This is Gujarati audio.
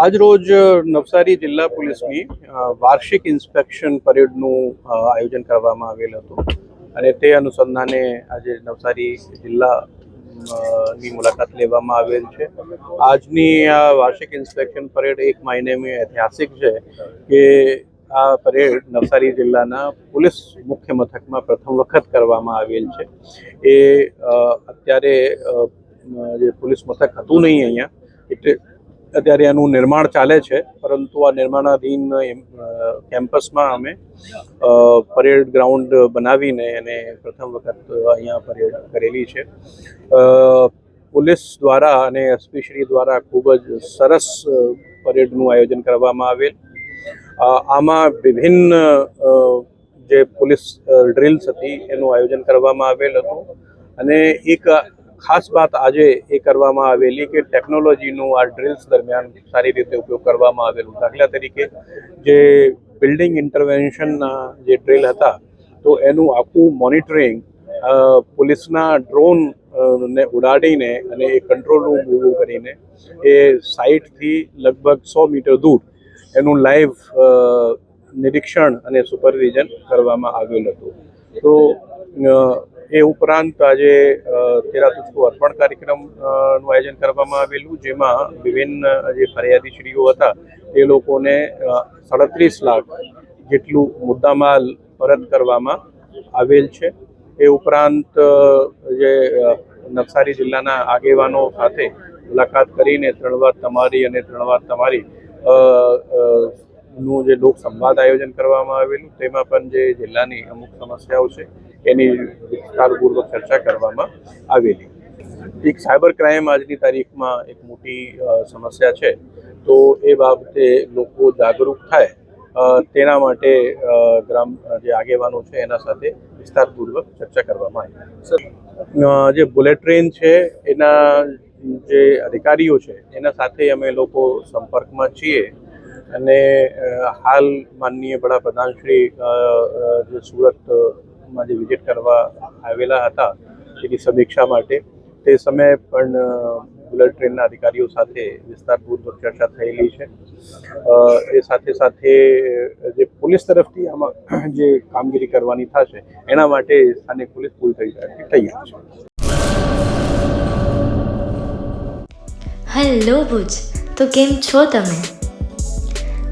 આજરોજ નવસારી જિલ્લા પોલીસની વાર્ષિક ઇન્સ્પેક્શન પરેડનું આયોજન કરવામાં આવેલ હતું. અને તે અનુસંધાને આજે નવસારી જિલ્લા ની મુલાકાત લેવામાં આવેલ છે. આજની આ વાર્ષિક ઇન્સ્પેક્શન પરેડ એક માયને ઐતિહાસિક છે કે આ પરેડ નવસારી જિલ્લાના પોલીસ મુખ્ય મથકમાં પ્રથમ વખત કરવામાં આવેલ છે. એ અત્યારે જે પોલીસ મથક હતું નહીં અહીંયા, એટલે અત્યારે એનું નિર્માણ ચાલે છે, પરંતુ આ નિર્માણાધીન કેમ્પસમાં અમે પરેડ ગ્રાઉન્ડ બનાવીને એને પ્રથમ વખત અહીંયા પરેડ કરેલી છે. પોલીસ દ્વારા અને એસપીશ્રી દ્વારા ખૂબ જ સરસ પરેડનું આયોજન કરવામાં આવેલ. આમાં વિભિન્ન જે પોલીસ ડ્રિલ્સ હતી એનું આયોજન કરવામાં આવેલ હતું. અને એક ખાસ વાત આજે એ કરવામાં આવેલી કે ટેકનોલોજીનું આ ડ્રિલ્સ દરમિયાન સારી રીતે ઉપયોગ કરવામાં આવેલું. દાખલા તરીકે જે બિલ્ડિંગ ઇન્ટરવેન્શનના જે ડ્રિલ હતા, તો એનું આખું મોનિટરિંગ પોલીસના ડ્રોન ને ઉડાડીને અને એ કંટ્રોલ રૂમ ઊભું કરીને એ સાઇટથી લગભગ સો મીટર દૂર એનું લાઈવ નિરીક્ષણ અને સુપરવિઝન કરવામાં આવેલું હતું. તો એ ઉપરાંત આજે તેરા અર્પણ કાર્યક્રમનું આયોજન કરવામાં આવેલું, જેમાં વિભિન્ન જે ફરિયાદીશ્રીઓ હતા એ લોકોને સાડત્રીસ લાખ જેટલું મુદ્દામાલ પરત કરવામાં આવેલ છે. એ ઉપરાંત જે નવસારી જિલ્લાના આગેવાનો સાથે મુલાકાત કરીને ત્રણ વાર તમારી અને ત્રણ વાર તમારી નું જે લોક સંવાદ આયોજન કરવામાં આવેલું, તેમાં પણ જે જિલ્લાની અમુક સમસ્યાઓ છે, એની વિસ્તારપૂર્વક ચર્ચા કરવામાં આવેલી. એક સાયબર ક્રાઇમ આજની તારીખમાં એક મોટી સમસ્યા છે. તો એ બાબતે લોકો જાગૃત થાય તેના માટે ગ્રામ, જે આગેવાનો છે, એના સાથે વિસ્તારપૂર્વક ચર્ચા કરવામાં આવી. સર જે બુલેટ ટ્રેન છે, એના જે અધિકારીઓ છે, એના સાથે અમે લોકો સંપર્કમાં છીએ. અને હાલ માનનીય વડાપ્રધાન શ્રી અ, અ, જે સુરતમાં જે વિઝિટ કરવા આવેલા હતા એની સમીક્ષા માટે તે સમયે પણ બુલેટ ટ્રેનના અધિકારીઓ સાથે વિસ્તારપૂર્વક ચર્ચા થયેલી છે. એ સાથે સાથે જે પોલીસ તરફથી આમાં જે કામગીરી કરવાની થશે એના માટે સ્થાનિક પોલીસ પૂરી થઈ તૈયાર છે. હેલો ભુજ તો કેમ છો તમે?